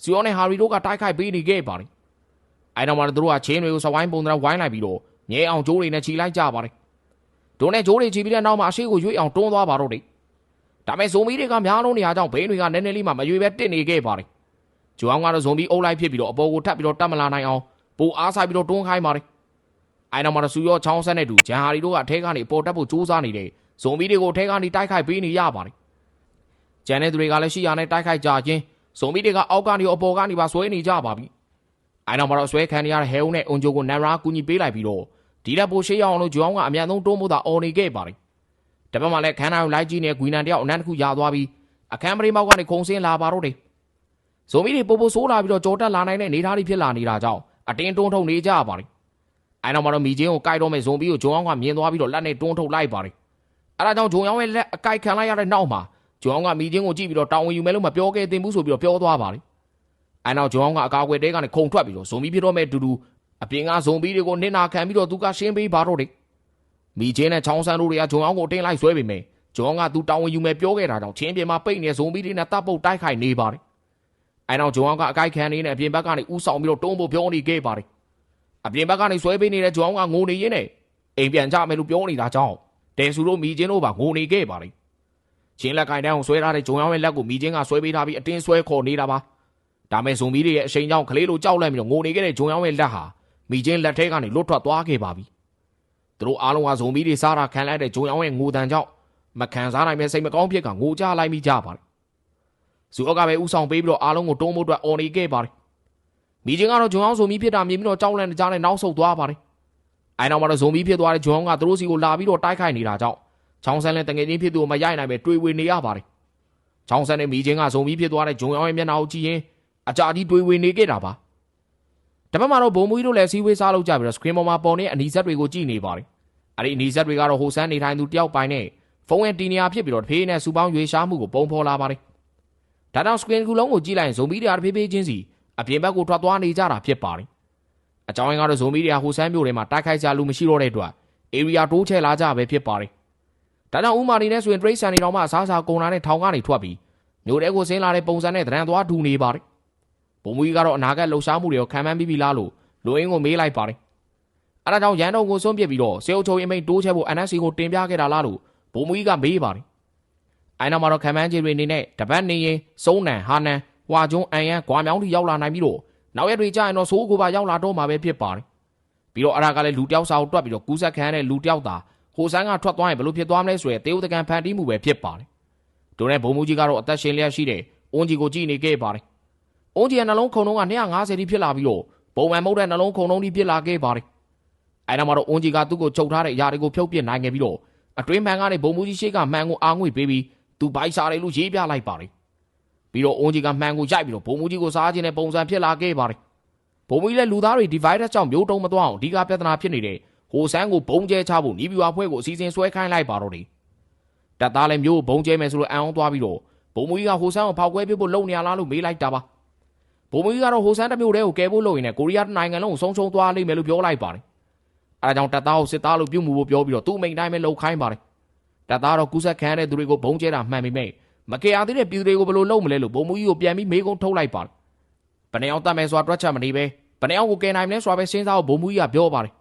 ဆူယောနဲ့ဟာရီတို့ကတိုက်ခိုက်ပေးနေခဲ့ပါတယ်။အဲနောက်မှာသူတို့ကချင်းတွေကိုစဝိုင်းပုံသဏ္ဍာန်ဝိုင်းလိုက်ပြီးတော့ ငဲအောင်ဂျိုးတွေနဲ့ခြိလိုက်ကြပါတယ်။ဒိုနဲ့ဂျိုးတွေခြိပြီးတဲ့နောက်မှာအရှိကိုရွေ့အောင်တွန်းသွားပါတော့တယ်။ဒါမဲ့ဇွန်ဘီတွေကများလုံးနေရာကြောင့်ဘိန်းတွေကနည်းနည်းလေးမှမရွေပဲတစ်နေခဲ့ပါတယ်။ဂျိုအောင်ကတော့ဇွန်ဘီအုပ်လိုက်ဖြစ်ပြီးတော့အပေါ်ကိုထပ်ပြီးတော့တတ်မလာနိုင်အောင်ပူအားဆိုင်ပြီးတော့တွန်းခိုင်းပါတယ်။အဲနောက်မှာဆူရောချောင်းဆက်နဲ့တူဂျန်ဟာရီတို့ကအထဲကနေပေါ်တက်ဖို့ကြိုးစားနေတယ်။ဇွန်ဘီတွေကိုအထဲကနေတိုက်ခိုက်ပေးနေရပါတယ်။ဂျန်တဲ့သူတွေကလည်းရှိရနဲ့တိုက်ခိုက်ကြခြင်းဇွန်ဘီတွေကအောက်ကနေအပေါ်ကနေပါဆွဲနေကြပါပြီ။အဲနောက်မှာတော့ဆွဲခံနေရတဲ့ဟဲအုံနဲ့အွန်ဂျိုကိုနမ်ရာကူညီပေးလိုက်ပြီးတော့ ဒီလက်ပိုရှိရအောင်လို့ဂျွန်ကအမြန်ဆုံးတွန်းဖို့သာအော်နေခဲ့ပါတယ်။တပတ်မှလည်းခန်းနာကိုလိုက်ကြည့်နေဂွီနန်တယောက်အနံ့တစ်ခုရသွားပြီးအခန်းပရိမောက်ကနေခုံစင်းလာပါတော့တယ်ဇိုမီတွေပိုပိုဆိုးလာပြီးတော့ကြောတက်လာနိုင်တဲ့နေသားတွေဖြစ်လာနေတာကြောင့်အတင်းတွန်းထုတ်နေကြပါတယ်အဲနောက်မှာတော့မိချင်းကိုကိုက်တော့မဲ့ဇုံဘီကိုဂျုံအောင်ကမြင်သွားပြီးတော့လက်နဲ့တွန်းထုတ်လိုက်ပါတယ်အဲဒါကြောင့်ဂျုံအောင်ရဲ့လက်အကိုက်ခံလိုက်ရတဲ့နောက်မှာဂျုံအောင်ကမိချင်းကိုကြည့်ပြီးတော့တောင်းဝင်ယူမယ်လို့မပြောခဲ့သင့်ဘူးဆိုပြီးတော့ပြောသွားပါတယ်အဲနောက်ဂျုံအောင်ကအကာအကွယ်တဲကနေခုံထွက်ပြီးတော့ဇုံဘီဖြစ်တော့မဲ့တူတူ အပြင်ကဇုံဘီတွေကိုနစ်နာခံပြီးတော့သူကရှင်းပေးပါတော့တယ်မိချင်းနဲ့ချောင်းဆန်းတို့တွေကဂျုံအောင်ကိုတင်းလိုက်ဆွဲပေမဲ့ဂျုံအောင်ကသူတောင်းဝင်ယူမယ်ပြောခဲ့တာကြောင့်ချင်းပြင်မှာပိတ်နေဇုံဘီတွေနဲ့တပ်ပုတ်တိုက်ခိုက်နေပါတယ်အဲနောက်ဂျုံအောင်ကအကိုက်ခံနေတဲ့အပြင်ဘက်ကနေဥဆောင်ပြီးတော့တုံးဖို့ပြောနေခဲ့ပါတယ်အပြင်ဘက်ကနေဆွဲပေးနေတဲ့ဂျုံအောင်ကငိုနေရင်းနဲ့အိမ်ပြန်ကြမယ်လို့ပြောနေတာကြောင့်တဲဆူတို့မိချင်းတို့ပါငိုနေခဲ့ပါတယ်ချင်းလက်ကင်တန်းကိုဆွဲထားတဲ့ဂျုံအောင်ရဲ့လက်ကိုမိချင်းကဆွဲပေးထားပြီးအတင်းဆွဲခေါ်နေတာပါဒါမဲ့ဇုံမီတွေရဲ့အရှိန်ကြောင့်ကလေးလိုကြောက်လိုက်ပြီးတော့ငိုနေခဲ့တဲ့ဂျုံအောင်ရဲ့လက်ဟာ မိချင်းလက်ထဲကနေလွတ်ထွက်သွားခဲ့ပါပြီသူတို့အားလုံးကဇုံမီတွေစားတာခံလိုက်တဲ့ဂျုံအောင်ရဲ့ငိုတန်ကြောင့်မခံစားနိုင်မဲ့စိတ်မကောင်းဖြစ်ကငိုကြလိုက်မိကြပါတယ်ဇူအော့ကပဲဥဆောင်ပေးပြီးတော့အားလုံးကိုတုံးဖို့အတွက်အော်နေခဲ့ပါတယ်မိချင်းကတော့ဂျုံအောင်ဇုံမီဖြစ်တာမြင်ပြီးတော့ကြောက်လန့်ကြတဲ့နောက်ဆုတ်သွားပါတယ်အဲနောက်မှာတော့ဇုံမီဖြစ်သွားတဲ့ဂျုံအောင်ကသူတို့စီကိုလာပြီးတော့တိုက်ခိုက်နေတာကြောင့်ချောင်းဆန်းလည်းတငယ်ချင်းဖြစ်သူကိုမရိုက်နိုင်ပဲတွေးဝေနေရပါတယ်ချောင်းဆန်းနဲ့မိချင်းကဇုံမီဖြစ်သွားတဲ့ဂျုံအောင်ရဲ့မျက်နှာကိုကြည့်ရင်အကြာကြီးတွေးဝေနေခဲ့တာပါ တပတ်မှာတော့ဘုံမူကြီးတို့လည်းစီဝေးစားလုပ်ကြပြီးတော့စကရင်ပေါ်မှာပေါ်နေအနီးဆက်တွေကိုကြည့်နေပါတယ်အဲ့ဒီအနီးဆက်တွေကတော့ဟိုဆန်းနေထိုင်သူတယောက်ပိုင်နဲ့ဖုန်းရဲ့တီနီယာဖြစ်ပြီးတော့တဖေးနဲ့စူပေါင်းရွေရှားမှုကိုပုံဖော်လာပါတယ်ဒါကြောင့်စကရင်ကူလုံးကိုကြည့်လိုက်ရင်ဇုံမီတွေအတဖေးဖေးချင်းစီအပြင်ဘက်ကိုထွက်သွားနေကြတာဖြစ်ပါတယ်အကြောင်းရင်းကတော့ဇုံမီတွေကဟိုဆန်းမျိုးတွေမှာတိုက်ခိုက်ကြလူမရှိတော့တဲ့အတွက် area တိုးချဲလာကြပဲဖြစ်ပါတယ်ဒါကြောင့်ဥမာနေနဲ့ဆိုရင် trade center တော်မှအစားအစာကုန်လာတဲ့ထောင်ကနေထွက်ပြီးမျိုးတဲကိုဆင်းလာတဲ့ပုံစံနဲ့တရံသွားဒူနေပါတယ် ဘုံမူကြီးကတော့အနာဂတ်လှုပ်ရှားမှုတွေကိုခံမှန်းပြီးပြီလားလို့လူအင်းကိုမေးလိုက်ပါတယ်အဲဒါကြောင့်ရန်တုံကိုစွန့်ပစ်ပြီးတော့စေအုပ်ချုပ်ရေးမိန်တိုးချဲဖို့ NSC ကိုတင်ပြခဲ့တာလားလို့ဘုံမူကြီးကမေးပါတယ်အိုင်နာမှာတော့ခံမှန်းကြီးတွေအနေနဲ့တပတ်နေရင်စုံးနံဟာနန်ဟွာကျွန်းအန်ရန်ဂွာမြောင်းထိရောက်လာနိုင်ပြီးတော့နောက်ရက်တွေကြာရင်တော့ဆိုးကိုပါရောက်လာတော့မှာပဲဖြစ်ပါတယ်ပြီးတော့အရာကလည်းလူတယောက်စာကိုတွက်ပြီးတော့ကူးဆက်ခံရတဲ့လူတယောက်သာဟိုဆန်းကထွက်သွားရင်ဘယ်လိုဖြစ်သွားမလဲဆိုရယ်တေးဥတကန်ဖန်တီးမှုပဲဖြစ်ပါတယ်ဒိုနဲ့ဘုံမူကြီးကတော့အသက်ရှင်လျက်ရှိတဲ့အုံးကြီးကိုကြည့်နေခဲ့ပါတယ် အုံးကြီးကနှလုံးခုံလုံးက250တိဖြစ်လာပြီးတော့ပုံမှန်မဟုတ်တဲ့နှလုံးခုံလုံးတိဖြစ်လာခဲ့ပါတယ်အဲနောက်မှာတော့အုံးကြီးကသူ့ကိုချုပ်ထားတဲ့အရာတွေကိုဖြုတ်ပစ်နိုင်ခဲ့ပြီးတော့အတွင်းမှန်ကနေဘုံမူကြီးရှိကမှန်ကိုအာငွေပေးပြီးသူဘိုက်စားတယ်လို့ရေးပြလိုက်ပါတယ်ပြီးတော့အုံးကြီးကမှန်ကိုရိုက်ပြီးတော့ဘုံမူကြီးကိုစားခြင်းနဲ့ပုံစံဖြစ်လာခဲ့ပါတယ်ဘုံမူကြီးလည်းလူသားတွေဒီဗိုင်းရပ်စ်ကြောင့်မျိုးတုံးမသွားအောင်အဓိကပြဿနာဖြစ်နေတဲ့ဟိုဆန်းကိုဘုံကျဲချဖို့နီးပြူအဖွဲ့ကိုအစီအစဉ်ဆွဲခိုင်းလိုက်ပါတော့တယ်တပ်သားလည်းမျိုးဘုံကျဲမယ်ဆိုလို့အံအောင်သွားပြီးတော့ဘုံမူကြီးကဟိုဆန်းကိုဖောက်ခွဲပစ်ဖို့လုပ်နေရလားလို့မေးလိုက်တာပါ ဘုံမူကြီးကတော့ဟိုဆန်းတစ်မျိုးတည်းကိုကဲဖို့လုပ်ရင်လည်းကိုရီးယားနိုင်ငံလုံးကိုဆုံးရှုံးသွားလိမ့်မယ်လို့ပြောလိုက်ပါတယ်အဲဒါကြောင့်တပ်သားကိုစစ်သားလို့ပြုမှုဖို့ပြောပြီးတော့သူ့အမိန်တိုင်းပဲလှုပ်ခိုင်းပါတယ်တပ်သားတော့ကူးဆက်ခံရတဲ့သူတွေကိုဘုံကျဲတာမှန်ပေမဲ့မကေအားသေးတဲ့ပြည်သူတွေကိုဘယ်လိုလုပ်မလဲလို့ဘုံမူကြီးကိုပြန်ပြီးမေးခွန်းထုတ်လိုက်ပါတယ်ဘယ်နှအောင်တတ်မယ်ဆိုတာတွက်ချက်မနေပဲဘယ်နှအောင်ကိုကယ်နိုင်မလဲဆိုတာပဲစဉ်းစားဖို့ဘုံမူကြီးကပြောပါတယ်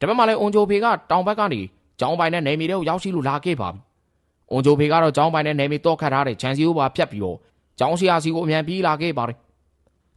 ဒါပေမဲ့လည်းအွန်ဂျိုဖေကတောင်ဘက်ကနေကျောင်းပိုင်နဲ့နေမီတွေကိုရောက်ရှိလို့လာခဲ့ပါပြီ။အွန်ဂျိုဖေကတော့ကျောင်းပိုင်နဲ့နေမီတော့ခတ်ထားတဲ့ချန်စီကိုပါဖြတ်ပြီးတော့ကျောင်းစီယာစီကိုအမြန်ပြေးလာခဲ့ပါတယ်။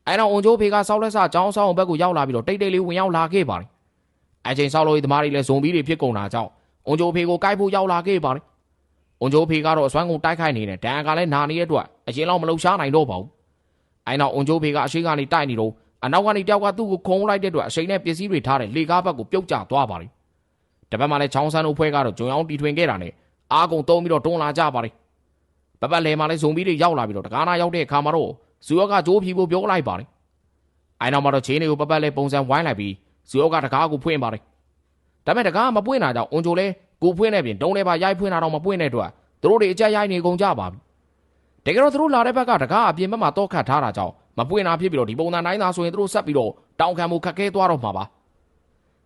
အဲနောက်အွန်ဂျိုဖေကစောက်လက်ဆကျောင်းဆောင်ဘက်ကိုရောက်လာပြီးတော့တိတ်တိတ်လေးဝင်ရောက်လာခဲ့ပါတယ်။အဲချိန်စောက်လို့သမားတွေလည်းဇုံပြီးတွေဖြစ်ကုန်တာကြောင့်အွန်ဂျိုဖေကိုကိုက်ဖို့ရောက်လာခဲ့ပါတယ်။အွန်ဂျိုဖေကတော့အစွမ်းကုန်တိုက်ခိုက်နေတဲ့ဒန်ကလည်းနာနေတဲ့အတွက်အရင်လောက်မလှုပ်ရှားနိုင်တော့ပါဘူး။အဲနောက်အွန်ဂျိုဖေကအရှိကနေတိုက်နေတော့အနောက်ကနေတယောက်ကသူ့ကိုခုံလိုက်တဲ့အတွက်အရှိန်နဲ့ပစ္စည်းတွေထားတဲ့လေကားဘက်ကိုပြုတ်ကျသွားပါတယ်။တပတ်မှလည်းချောင်းဆန်းတို့ဖွဲ့ကတော့ဂျုံအောင်တီထွင်ခဲ့တာနဲ့အားကုန်တုံးပြီးတော့တွန်းလာကြပါတယ်။ပပတ်လဲမှလည်းဇုံပြီးတွေရောက်လာပြီးတော့တကားနာရောက်တဲ့အခါမှာတော့ ဇူယောကဂျိုးဖြီဖို့ပြောလိုက်ပါတယ်။အဲနောက်မှာတော့ချင်းတွေကိုပပတ်လဲပုံစံဝိုင်းလိုက်ပြီးဇူယောကတကားကိုဖွင့်ပါတယ်။ဒါပေမဲ့တကားမပွင့်တာကြောင့်အွန်ဂျိုလဲကိုဖွင့်တဲ့ပြင်တုံးလဲပါရိုက်ဖွင့်တာတော့မပွင့်တဲ့အတွက်သူတို့တွေအကြက်ရိုက်နေကုန်ကြပါပြီ။တကယ်တော့သူတို့လာတဲ့ဘက်ကတကားအပြင်ဘက်မှာတော့ခတ်ထားတာကြောင့်မပွင့်တာဖြစ်ပြီးတော့ဒီပုံစံတိုင်းသာဆိုရင်သူတို့ဆက်ပြီးတော့တောင်ခံမှုခက်ခဲသွားတော့မှာပါ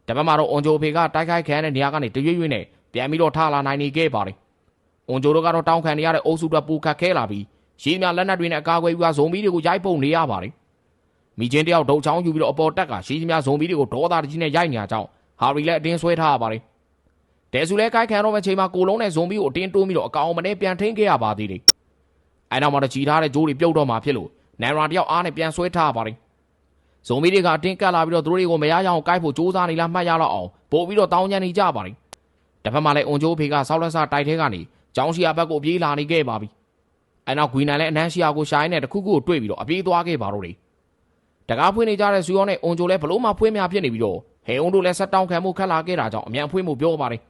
တပတ်မှာတော့အွန်ဂျိုဖေကတိုက်ခိုက်ခံတဲ့နေရာကနေတရွေ့ရွေ့နဲ့ပြန်ပြီးတော့ထလာနိုင်နေခဲ့ပါတယ်အွန်ဂျိုတို့ကတော့တောင်ခံနေရတဲ့အုပ်စုတွေပူခတ်ခဲလာပြီး ရှီးများလက်နက်တွေနဲ့အကာအကွယ်ပြီးတော့ဇုံဘီတွေကိုရိုက်ပုံနေရပါတယ်မိချင်းတယောက်ဒုတ်ချောင်းယူပြီးတော့အပေါ်တက်ကရှီးများဇုံဘီတွေကိုဒေါသတကြီးနဲ့ရိုက်နေကြကြောင်းဟာရီလည်းအတင်းဆွဲထားရပါတယ်တဲဆူလည်းကိုက်ခံတော့မယ့်ချိန်မှာကိုလုံးနဲ့ဇုံဘီကိုအတင်းတိုးပြီးတော့အကောင်မနဲ့ပြန်ထိန်းခဲ့ရပါသေးတယ်အဲနောက်မှာတော့ကြီးထားတဲ့ဂျိုးတွေပြုတ်တော့မှဖြစ်လို့နိုင်ရာတယောက်အားနဲ့ပြန်ဆွဲထားပါတယ်ဇုံမီတွေကအတင်းကပ်လာပြီးတော့သူတို့တွေကိုမရရအောင်ကိုက်ဖို့စူးစမ်းနေလားမှတ်ရတော့အောင်ပို့ပြီးတော့တောင်းညံနေကြပါတယ်တစ်ဖက်မှာလည်းအွန်ဂျိုးဖေကဆောက်လက်ဆတိုက်ထဲကနေကျောင်းရှိယာဘက်ကိုပြေးလာနေခဲ့ပါပြီ အဲနောက်ဂွီနန်လည်းအနန်းရှိယာကိုရှိုင်းနဲ့တခုခုကိုတွေ့ပြီးတော့အပြေးသွားခဲ့ပါတော့တယ်တကားဖွင့်နေကြတဲ့ဇူယောနဲ့အွန်ဂျိုလည်းဘလို့မှဖွင့်မြဖြစ်နေပြီးတော့ဟဲအွန်တို့လည်းဆက်တောင်းခံမှုခက်လာခဲ့တာကြောင့်အမြန်ဖွင့်မှုပြောပါတယ်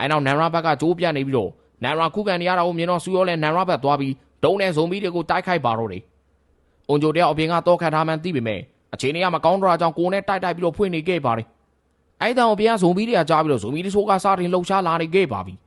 အဲနောက်နန်ရာဘက်ကဂျိုးပြတ်နေပြီးတော့နန်ရာခုခံနေရတာကိုမြင်တော့ဇူယောလည်းနန်ရာဘက်သွားပြီးတုံးနဲ့ဇုံမီတွေကိုတိုက်ခိုက်ပါတော့တယ်။အွန်ဂျိုတယောက်အပြင်ကတော့ခတ်ထားမှန်းသိပေမဲ့အခြေအနေကမကောင်းတော့တာကြောင့်ကိုနဲ့တိုက်တိုက်ပြီးတော့ဖွင့်နေခဲ့ပါတယ်။အဲ့တောင်အပြင်ကဇုံမီတွေကကြားပြီးတော့ဇုံမီတွေဆိုကစားတင်လှုပ်ရှားလာနေခဲ့ပါပြီ။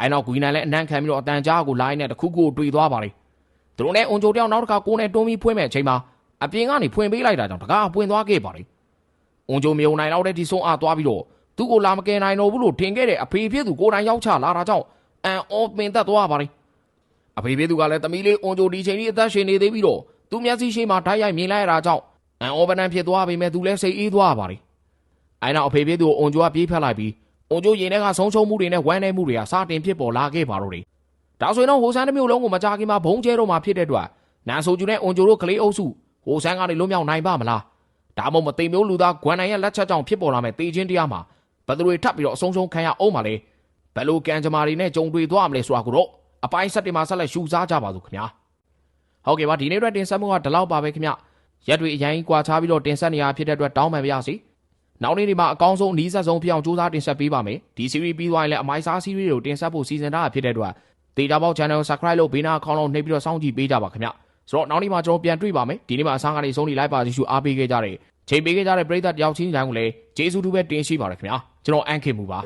အဲ့နောက်ဂွီနန်လည်းအနံ့ခံပြီးတော့အတန်ကြားကိုလိုင်းနဲ့တခုခုကိုတွေ့သွားပါတယ်။သူတို့နဲ့အွန်ဂျိုတယောက်နောက်တစ်ခါကိုနဲ့တွန်းပြီးဖွင့်မဲ့အချိန်မှာအပြင်ကနေဖွင့်ပေးလိုက်တာကြောင့်တကားပွင့်သွားခဲ့ပါတယ်။အွန်ဂျိုမြုံနိုင်တော့တဲ့ဒီဆုံးအားသွားပြီးတော့သူ့ကိုလာမကယ်နိုင်တော့ဘူးလို့ထင်ခဲ့တဲ့အဖေဖြစ်သူကိုယ်တိုင်ရောက်ချလာတာကြောင့်အန်အောပင်သက်သွားပါတယ်။အဖေဖြစ်သူကလည်းသမီးလေးအွန်ဂျိုဒီချိန်ကြီးအသက်ရှင်နေသေးပြီးတော့သူမျက်စိရှိမှဓာတ်ရိုက်မြင်လိုက်ရတာကြောင့်အန်အောပနန်ဖြစ်သွားပေမဲ့သူလည်းစိတ်အေးသွားပါတယ်။အဲနောက်အဖေဖြစ်သူကိုအွန်ဂျိုကပြေးဖက်လိုက်ပြီး အွန်ဂျိုရင်ထဲကဆုံးရှုံးမှုတွေနဲ့ဝမ်းနည်းမှုတွေကစတင်ဖြစ်ပေါ်လာခဲ့ပါတော့တယ်။ဒါဆိုရင်တော့ဟိုဆန်တစ်မျိုးလုံးကိုမကြခင်မှာဘုံကျဲတော့မှဖြစ်တဲ့အတွက်နန်ဆိုဂျူနဲ့အွန်ဂျိုတို့ကလေးအုပ်စုဟိုဆန်ကနေလွတ်မြောက်နိုင်ပါမလား။ဒါမှမဟုတ်မသိမျိုးလူသားဂွမ်နိုင်ရဲ့လက်ချက်ကြောင့်ဖြစ်ပေါ်လာမဲ့တေချင်းတရားမှာဘယ်သူတွေထပ်ပြီးတော့အဆုံးရှုံးခံရအောင်ပါလေဘယ်လိုကံကြမ္မာတွေနဲ့ကြုံတွေ့သွားမလဲဆိုတာကိုတော့အပိုင်းဆက်တင်မှာဆက်လက်ရှုစားကြပါစို့ခင်ဗျာဟုတ်ကဲ့ပါဒီနေ့အတွက်တင်ဆက်မှုကဒီလောက်ပါပဲခင်ဗျရက်တွေအရင်ကွာခြားပြီးတော့တင်ဆက်နေရဖြစ်တဲ့အတွက်တောင်းပန်ပါရစေ နောက်နေ့ဒီမှာအကောင်းဆုံးအနည်းဆက်ဆုံးဖြစ်အောင်စူးစမ်းတင်ဆက်ပေးပါမယ်ဒီ series ပြီးသွားရင်လည်းအမိုင်းစား series ကိုတင်ဆက်ဖို့စီစဉ်ထားတာဖြစ်တဲ့အတွက်ဒေတာပေါက် channel subscribe လုပ်ဘေးနားအကောင့်လုံးနှိပ်ပြီးတော့စောင့်ကြည့်ပေးကြပါခင်ဗျဆိုတော့နောက်နေ့မှာကျွန်တော်ပြန်တွေ့ပါမယ်ဒီနေ့မှာအစားကနေဆုံးနေလိုက်ပါစီရှုအားပေးခဲ့ကြတဲ့ချိန်ပေးခဲ့ကြတဲ့ပရိသတ်တယောက်ချင်းတိုင်းကိုလည်းကျေးဇူးတူပဲတင်ရှိပါရခင်ဗျာကျွန်တော်အန်ခင်မူပါ